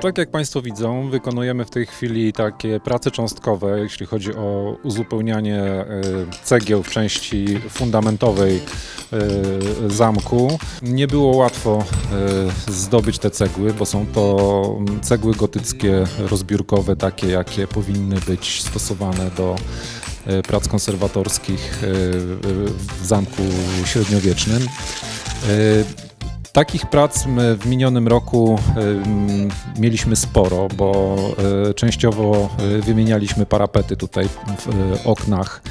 Tak jak Państwo widzą, wykonujemy w tej chwili takie prace cząstkowe, jeśli chodzi o uzupełnianie e, cegieł w części fundamentowej e, zamku. Nie było łatwo e, zdobyć te cegły, bo są to mm, cegły gotyckie, rozbiórkowe, takie jakie powinny być stosowane do prac konserwatorskich w zamku średniowiecznym. E, Takich prac w minionym roku mieliśmy sporo, bo y, częściowo y, wymienialiśmy parapety tutaj w y, oknach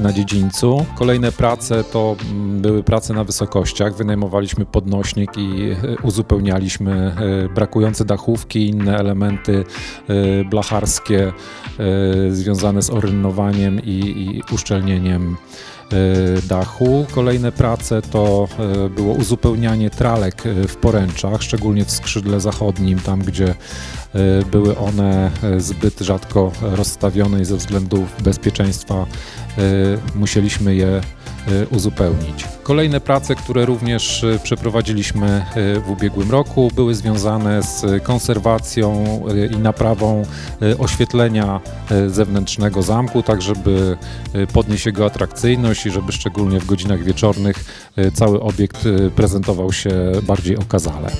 na dziedzińcu. Kolejne prace to mm, były prace na wysokościach. Wynajmowaliśmy podnośnik i uzupełnialiśmy brakujące dachówki, inne elementy blacharskie związane z orynowaniem i, i uszczelnieniem e, dachu. Kolejne prace to e, było uzupełnianie tralek e, w poręczach, szczególnie w skrzydle zachodnim, tam gdzie e, były one e, zbyt rzadko rozstawione i ze względów bezpieczeństwa e, musieliśmy je e, uzupełnić. Kolejne prace, które również e, przeprowadziliśmy e, w ubiegłym roku, były związane z konserwacją i naprawą oświetlenia zewnętrznego zamku, tak żeby podnieść jego atrakcyjność i żeby szczególnie w godzinach wieczornych cały obiekt prezentował się bardziej okazale.